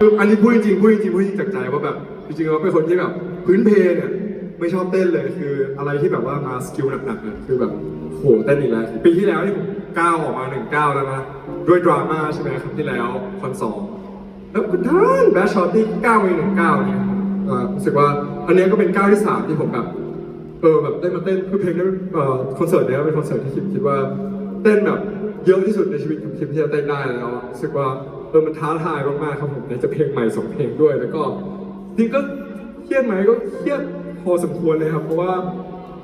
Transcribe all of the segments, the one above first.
คืออันนี้พูดจริงพูดจริงพูดจริงจากใจว่าแบบจริงๆเราเป็นคนที่แบบพื้นเพเนี่ยไม่ชอบเต้นเลย คืออะไรที่แบบว่ามาสกิลหนักๆเนี่ยคือแบบโหเต้นอีกแล้วปีที่แล้วที่ผมก้าวออกมาหนึ่งก้าวแล้วนะด้วยดราม่าใช่ไหมครับที่แล้วคอนสองแล้วก็ด้านแบชช็อตที่ก้าวไปหนึ่งก้าวเนี่ยรู้สึกว่าอันนี้ก็เป็นก้าวที่สามที่ผมแบบเออแบบได้มาเต้นคือเพลงนี้เอ่อคอนเสิร์ตเนี้ยเป็นคอนเสิร์ตที่คิดคิดว่าเต้นแบบเยอะที่สุดในชีวิตของคิมที่จะเต้นได้แล้วรู้สึกว่า เออมันท้าทายมากๆครับผมไหนจะเพลงใหม่สองเพลงด้วย แล้วก็จริงก็เครียดไหมก็เครียดพอสมควรเลยครับ เพราะว่า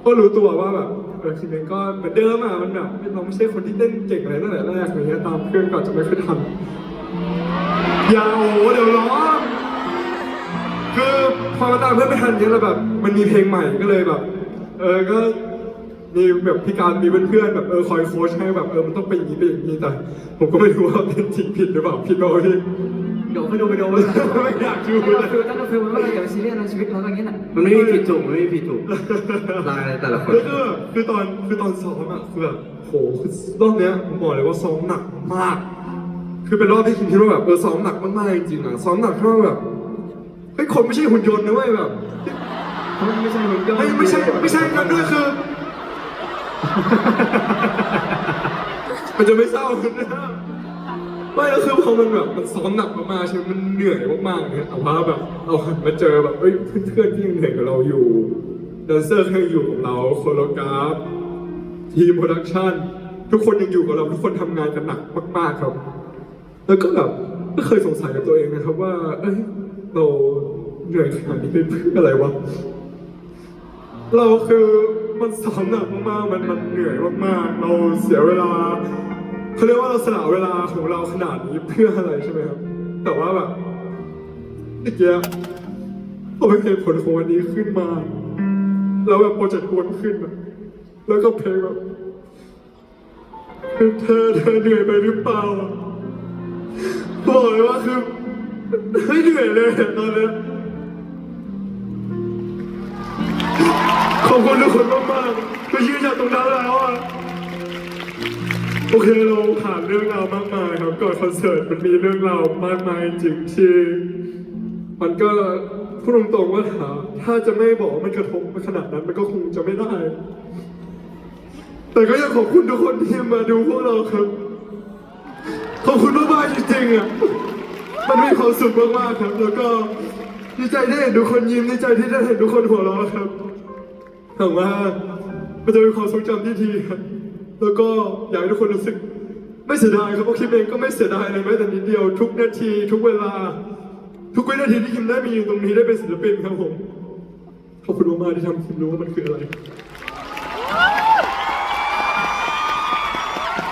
ก็รู้ตัวว่าแบบเออทีนึงก็เหมือนเดิมอะมันแบบเราไม่ใช่คนที่เต้นเก่งอะไรตั้งแต่แรกอะไรเงี้ยตามเพื่อนก่อนจะไม่ค่อยทันอย่าโอ้เดี๋ยวร้องคือพอมาตามเพื่อนไม่ทันเนี่ยเราแบบ มันมีเพลงใหม่ก็เลยแบบ เออก็ มีแบบพี่การมีเพื่อนๆแบบเออคอยโค้ชให้แบบเออมันต้องเป็นอย่างนี้เป็นอย่างนี้แต่ ผมก็ไม่รู้ว่าเป็นจริงผิดหรือเปล่าผิดเปล่าพี่เดี๋ยวไปดูไปดูไม่อยากดูตั้งเลยฟิลตั้งฟิลมันว่าเราอย่าไปซีเรียสในชีวิตเราอย่างเงี้ยน่ะมันไม่มีผิดถูกมันไม่มีผิดถูกลายแต่ละคนแล้วก็คือตอนคือตอนซ้อมอะคือแบบโหคือรอบเนี้ยผมบอกเลยว่าซ้อมหนักมาก คือเป็นรอบที่คิดว่าแบบเออซ้อมหนักมากๆจริงๆอะซ้อมหนักเพราะว่าแบบเฮ้ยคนไม่ใช่หุ่นยนต์นะเว้ยแบบเขาไม่ใช่หุ่นยนต์ไม่ไม่ใช่ไม่ใช่กันด้วยคือ มันจะไม่เศร้าไม่แล้วคือพอมันแบบมันซ้อมหนักมากๆใช่ไหมมันเหนื่อยมากๆเนี่ยแต่ว่าแบบเราหันมาเจอแบบเอ้ยเพื่อนๆที่ยังเหนื่อยกับเราอยู่แดนเซอร์ที่ยังอยู่กับเราโคโรกราฟทีมโปรดักชั่นทุกคนยังอยู่กับเราทุกคนทำงานกันหนักมากๆครับ แล้วก็แบบก็เคยสงสัยกับตัวเองนะครับว่า เอ้ยเราเหนื่อยขนาดนี้ไปเพื่ออะไรวะเราคือ มันซ้อมหนักมากๆมันมันเหนื่อยมากๆ เราเสียเวลาเขาเรียกว่าเราสละเวลาของเราขนาดนี้เพื่ออะไรใช่ไหมครับ แต่ว่าแบบเมื่อกี้พอเป็นเหตุผลของวันนี้ขึ้นมา แล้วแบบโปรเจกต์วนขึ้นแล้วก็เพลงแบบเธอเธอเหนื่อยไปหรือเปล่าบอกเลยว่าคือไม่เหนื่อยเลยตอนนี้ คุณทุกคนมากๆที่ยืนจากตรงนั้นแล้วอะโอเคเราผ่านเรื่องราวมากมายครับก่อนคอนเสิร์ตมันมีเรื่องราวมากมายจริงๆที่มันก็พูดตรงๆว่าถ้าถ้าจะไม่บอกว่ามันกระทบขนาดนั้นมันก็คงจะไม่ได้ แต่ก็ยังขอบคุณทุกคนที่มาดูพวกเราครับ ขอบคุณมากๆจริงๆอะมันมีความสุขมากๆครับ แล้วก็ดีใจที่เห็นทุกคนยิ้มดีใจที่ได้เห็นทุกคนหัวเราะครับ หวังว่ามันจะเป็นความทรงจำที่ดีครับแล้วก็อยากให้ทุกคนรู้สึกไม่เสียดายครับเพราะคิมเองก็ไม่เสียดายเลยแม้แต่นิดเดียวทุกนาที ทุกเวลา ทุกวินาทีที่คิมได้มีอยู่ตรงนี้ได้เป็นศิลปินครับผมขอบคุณมากๆที่ทำให้คิมรู้ว่ามันคืออะไร